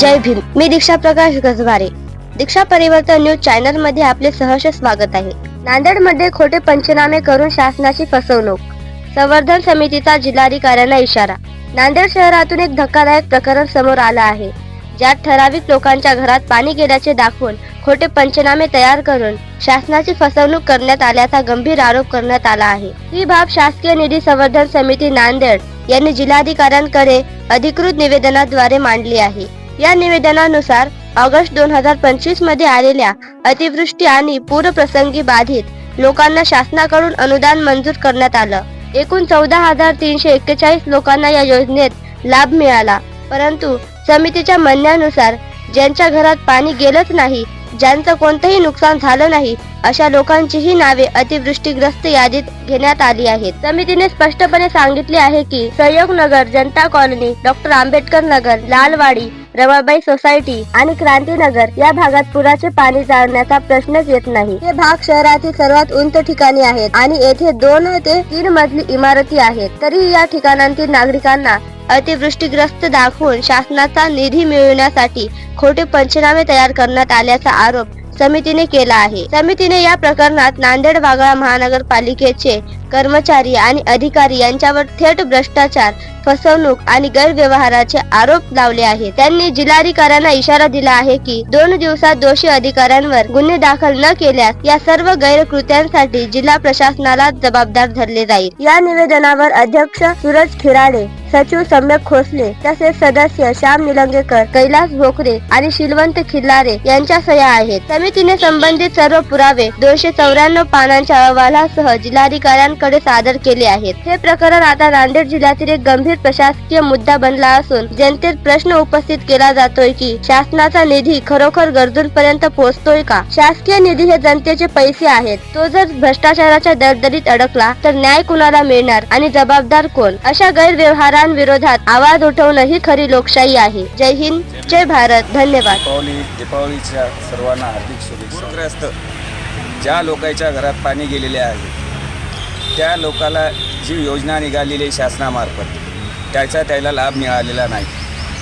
जय भीम. मी दीक्षा प्रकाश गजवारे. दीक्षा परिवर्तन न्यूज चॅनलमध्ये आपले सहर्ष स्वागत आहे. नांदेडमध्ये खोटे पंचनामे करून शासनाची फसवणूक. संवर्धन समितीचा जिल्हाधिकाऱ्यांना इशारा. नांदेड शहरातून एक धक्कादायक प्रकरण समोर आलं आहे. ज्यात ठराविक लोकांच्या घरात पाणी गेल्याचे दाखवून खोटे पंचनामे तयार करून शासनाची फसवणूक करण्यात आल्याचा गंभीर आरोप करण्यात आला आहे. ही बाब शासकीय निधी संवर्धन समिती नांदेड यांनी जिल्हाधिकाऱ्यांकडे अधिकृत निवेदनाद्वारे मांडली आहे. या निवेदनानुसार ऑगस्ट दोन हजार पंचवीसमध्ये आलेल्या अतिवृष्टी आणि पूरप्रसंगी बाधित लोकांना शासनाकडून अनुदान मंजूर करण्यात आलं. एकूण चौदा हजार तीनशे एक्केचाळीस लोकांना या योजनेत लाभ मिळाला. परंतु समितीच्या म्हणण्यानुसार ज्यांच्या घरात पाणी गेलंच नाही ज्यांचं कोणतंही नुकसान झालं नाही अशा लोकांचीही नावे अतिवृष्टीग्रस्त यादीत घेण्यात आली आहेत. समितीने स्पष्टपणे सांगितले आहे की Sahyog Nagar Janata colony doctor Ambedkar Nagar Lalwadi Rawabai society आणि क्रांतीनगर या भागात पुराचे पाणी जाळण्याचा प्रश्नच येत नाही. हे भाग शहरातील सर्वात उंच ठिकाणी आहेत आणि येथे दोन ते तीन मजली इमारती आहेत. तरी या ठिकाणांतील नागरिकांना अतिवृष्टीग्रस्त दाखवून शासनाचा निधी मिळवण्यासाठी खोटे पंचनामे तयार करण्यात आल्याचा आरोप समितीने केला आहे. समितीने या प्रकरणात नांदेड वागळा महानगरपालिकेचे कर्मचारी आणि अधिकारी यांच्यावर थेट भ्रष्टाचार फसवणूक आणि गैरव्यवहाराचे आरोप लावले आहेत त्यांनी जिल्हाधिकाऱ्यांना इशारा दिला आहे की दोन दिवसात दोषी अधिकाऱ्यांवर गुन्हे दाखल न केल्यास या सर्व गैरकृत्यांसाठी जिल्हा प्रशासनाला जबाबदार धरले जाईल. या निवेदनावर अध्यक्ष सूरज खिराडे सचिव सम्यक खोसले तसेच सदस्य श्याम निलंगेकर कैलास भोकरे आणि शिलवंत खिल्लारे यांच्या सह्या आहेत. समितीने संबंधित सर्व पुरावे दोनशे चौऱ्याण्णव पानांच्या अहवालासह कडे सादर केले आहेत. हे प्रकरण आता नांदेड जिल्ह्यातील एक गंभीर प्रशासकीय मुद्दा बनला असून जनतेत प्रश्न उपस्थित केला जातोय की शासनाचा निधी खरोखर गरजूंपर्यंत पोहोचतोय का? शासकीय निधी हे जनतेचे पैसे आहेत. तो जर भ्रष्टाचाराच्या दरदरीत अडकला तर न्याय कुणाला मिळणार आणि जबाबदार कोण? अशा गैरव्यवहारांविरोधात आवाज उठवणं ही खरी लोकशाही आहे. जय हिंद जय भारत. धन्यवाद. दीपावलीच्या सर्वांना हार्दिक शुभेच्छा. ज्या लोकांच्या घरात पाणी गेलेले आहे त्या लोकाला जी योजना निघालेली आहे शासनामार्फत त्याचा त्याला लाभ मिळालेला नाही.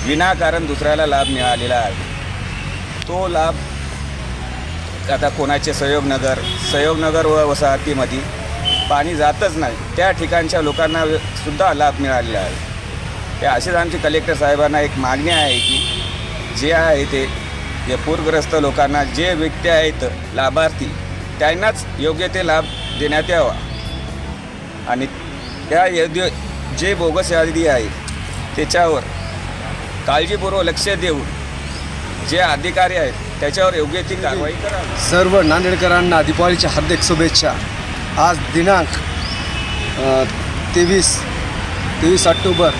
विनाकारण दुसऱ्याला लाभ मिळालेला आहे. तो लाभ आता कोणाचे? सहयोगनगर सहयोगनगर व वसाहतीमध्ये पाणी जातच नाही. त्या ठिकाणच्या लोकांना सुद्धा लाभ मिळालेला आहे. ते असेच आमचे कलेक्टर साहेबांना एक मागणी आहे की जे आहे ते जे पूरग्रस्त लोकांना जे व्यक्ती आहेत लाभार्थी त्यांनाच योग्य ते लाभ देण्यात यावा. आणि त्या यादी जे बोगस यादी आहे त्याच्यावर काळजीपूर्वक लक्ष देऊन जे अधिकारी आहेत त्याच्यावर योग्य ती कारवाई करावी सर्व नांदेडकरांना दीपावलीच्या हार्दिक शुभेच्छा. आज दिनांक तेवीस तेवीस ऑक्टोबर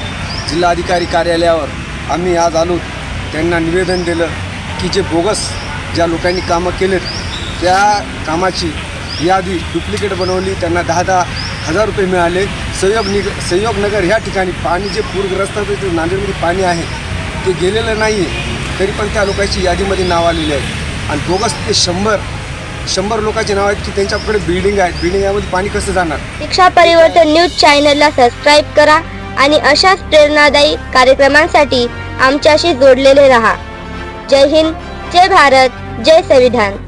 जिल्हाधिकारी कार्यालयावर आम्ही आज आलो. त्यांना निवेदन दिलं की जे बोगस ज्या लोकांनी कामं केलेत त्या कामाची यादी डुप्लिकेट बनवली. त्यांना दहा दहा हजार रुपये मिळाले. संयोग निग संयोगनगर ह्या ठिकाणी पाणी जे पूरग्रस्ताचं जे नांदेडमध्ये पाणी आहे. ते गेलेलं नाही आहे तरी पण त्या लोकांची यादीमध्ये नाव आलेली आहे. आणि बोगस ते शंभर शंभर लोकांचे नाव आहेत की त्यांच्याकडे बिल्डिंग आहेत बिल्डिंग यामध्ये पाणी कसं जाणार? शिक्षा परिवर्तन न्यूज चॅनलला सबस्क्राईब करा आणि अशाच प्रेरणादायी कार्यक्रमांसाठी आमच्याशी जोडलेले रहा. जय हिंद जय भारत जय संविधान.